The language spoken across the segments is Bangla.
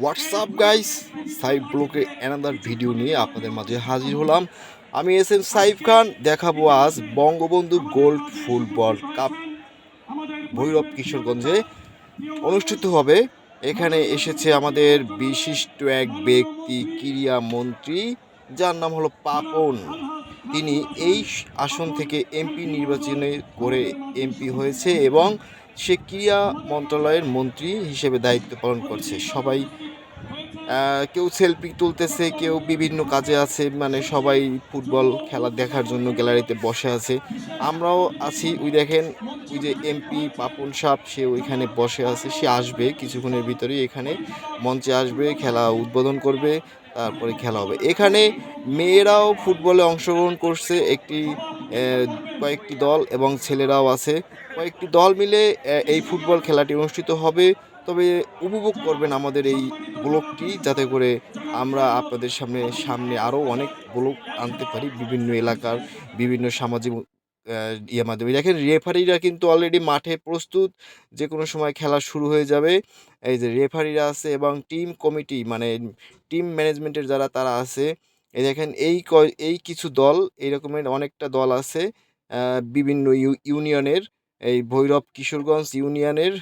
হোয়াটসঅ্যাপ গাইস সাইফ ব্লকে অ্যানাদার ভিডিও নিয়ে আপনাদের মাঝে হাজির হলাম। আমি এস এম সাইফ খান, দেখাবো আজ Bangabandhu gold football cup Bhairab কিশোরগঞ্জে অনুষ্ঠিত হবে। এখানে এসেছে আমাদের বিশিষ্ট এক ব্যক্তি, ক্রীড়া মন্ত্রী, যার নাম হলো পাপন। তিনি এই আসন থেকে এমপি নির্বাচনে করে এমপি হয়েছে এবং সে ক্রীড়া মন্ত্রণালয়ের মন্ত্রী হিসেবে দায়িত্ব পালন করছে। সবাই কেউ সেলফি তুলতেছে, কেউ বিভিন্ন কাজে আছে মানে সবাই ফুটবল খেলা দেখার জন্য গ্যালারিতে বসে আছে। আমরাও আছি, ওই দেখেন, ওই যে এমপি পাপন সাপ, সে ওইখানে বসে আছে, সে আসবে কিছুক্ষণের ভিতরেই এখানে মঞ্চে আসবে, খেলা উদ্বোধন করবে, তারপরে খেলা হবে। এখানে মেয়েরাও ফুটবলে অংশগ্রহণ করছে, একটি কয়েকটি দল এবং ছেলেরাও আছে। কয়েকটি দল মিলে এই ফুটবল খেলাটি অনুষ্ঠিত হবে। তবে উপভোগ করবেন আমাদের এই ব্লগটি যাতে করে আমরা আপনাদের সামনে সামনে আরও অনেক ব্লগ আনতে পারি বিভিন্ন এলাকার বিভিন্ন সামাজিক ইয়ে মাধ্যমে। দেখেন, রেফারিরা কিন্তু অলরেডি মাঠে প্রস্তুত। যে কোনো সময় খেলা শুরু হয়ে যাবে। এই যে রেফারিরা আছে এবং টিম কমিটি মানে টিম ম্যানেজমেন্টের যারা, তারা আছে। এই দেখেন, এই এই কিছু দল এই রকমের অনেকটা দল আছে বিভিন্ন ইউ- ইউনিয়নের এই ভৈরব কিশোরগঞ্জ ইউনিয়নের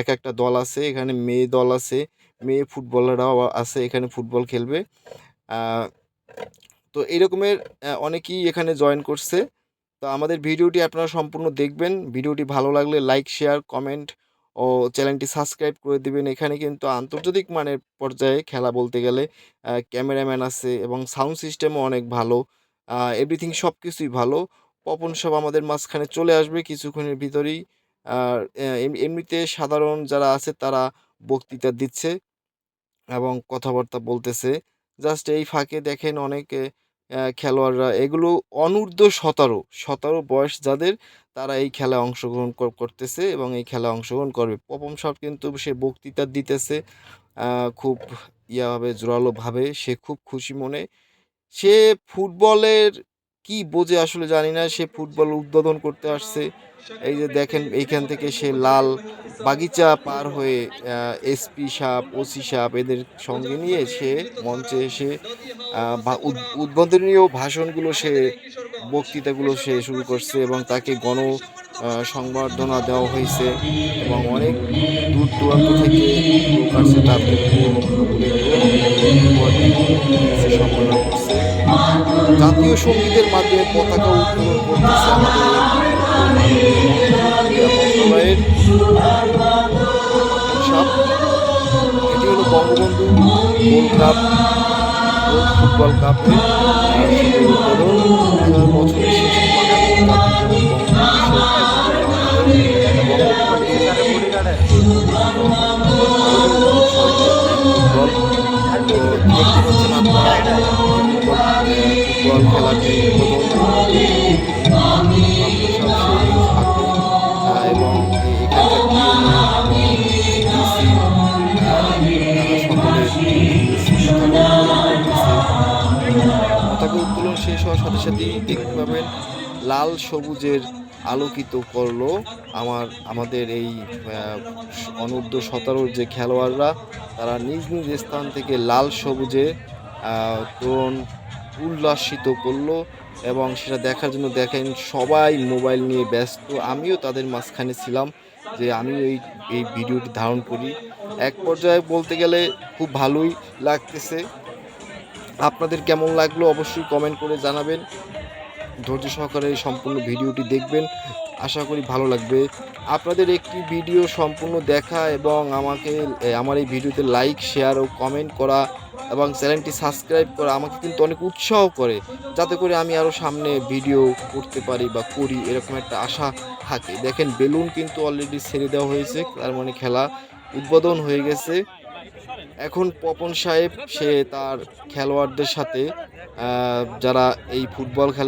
এক একটা দল আছে। এখানে মেয়ে দল আছে, মেয়ে ফুটবলাররাও আছে, এখানে ফুটবল খেলবে। তো এই রকমের অনেকেই এখানে জয়েন করছে। তো আমাদের ভিডিওটি আপনারা সম্পূর্ণ দেখবেন। ভিডিওটি ভালো লাগলে লাইক শেয়ার কমেন্ট ও চ্যানেলটি সাবস্ক্রাইব করে দিবেন। এখানে কিন্তু আন্তর্জাতিক মানের পর্যায়ে খেলা বলতে গেলে ক্যামেরাম্যান আছে এবং সাউন্ড সিস্টেমও অনেক ভালো। এভরিথিং সব কিছুই ভালো। পপন সব আমাদের মাঝখানে চলে আসবে কিছুক্ষণের ভিতরেই। আর এম- এমনিতে সাধারণ যারা আছে তারা বক্তৃতা দিচ্ছে এবং কথাবার্তা বলতেছে। জাস্ট এই ফাঁকে দেখেন অনেক খেলোয়াড়রা এগুলো অনূর্ধ্ব সতেরো সতেরো বয়স যাদের তারা এই খেলায় অংশগ্রহণ করতেছে এবং এই খেলায় অংশগ্রহণ করবে। পপম সাপ কিন্তু সে বক্তৃতা দিতেছে খুব ইয়াভাবে, জোরালোভাবে, সে খুব খুশি মনে। সে ফুটবলের কি বোঝে আসলে জানি না। সে ফুটবল উদ্বোধন করতে আসছে। এই যে দেখেন, এইখান থেকে সে লাল বাগিচা পার হয়ে এসপি সাপ, ওসি সাপ এদের সঙ্গে নিয়ে সে মঞ্চে এসে উদ- উদ্বোধনীয় ভাষণগুলো সে, বক্তৃতাগুলো সে শুরু করছে এবং তাকে গণ সংবর্ধনা দেওয়া হয়েছে এবং অনেক দূর দূরান্ত থেকে লোক আসছে জাতীয় সঙ্গীতের মাধ্যমে পতাকা উত্তোলন এটি হলো বঙ্গবন্ধু গোল্ড ফুটবল কাপে দেখতে এবং পতাকা উত্তোলন শেষ হওয়ার সাথে সাথেই দেখতে পাবেন লাল সবুজের আলোকিত করল আমার, আমাদের এই অনূর্ধ্ব সতেরোর যে খেলোয়াড়রা, তারা নিজ নিজ স্থান থেকে লাল সবুজে তোরণ উল্লাসিত করল এবং সেটা দেখার জন্য দেখেন সবাই মোবাইল নিয়ে ব্যস্ত। আমিও তাদের মাঝখানে ছিলাম যে আমি এই এই ভিডিওটি ধারণ করি। এক পর্যায়ে বলতে গেলে খুব ভালোই লাগতেছে। আপনাদের কেমন লাগল অবশ্যই কমেন্ট করে জানাবেন। ধৈর্য সহকারে সম্পূর্ণ ভিডিওটি দেখবেন। আশা করি ভালো লাগবে। আপনাদের একটি ভিডিও সম্পূর্ণ দেখা এবং আমাকে আমার এই ভিডিওতে লাইক শেয়ার ও কমেন্ট করা এবং চ্যানেলটি সাবস্ক্রাইব করা আমাকে কিন্তু অনেক উৎসাহ করে, যাতে করে আমি আরও সামনে ভিডিও করতে পারি বা করি, এরকম একটা আশা থাকে। দেখেন, বেলুন কিন্তু অলরেডি ছেড়ে দেওয়া হয়েছে, তার মানে খেলা উদ্বোধন হয়ে গেছে। এখন পপন সাহেব, সে তার খেলোয়াড়দের সাথে যারা এই ফুটবল খেলা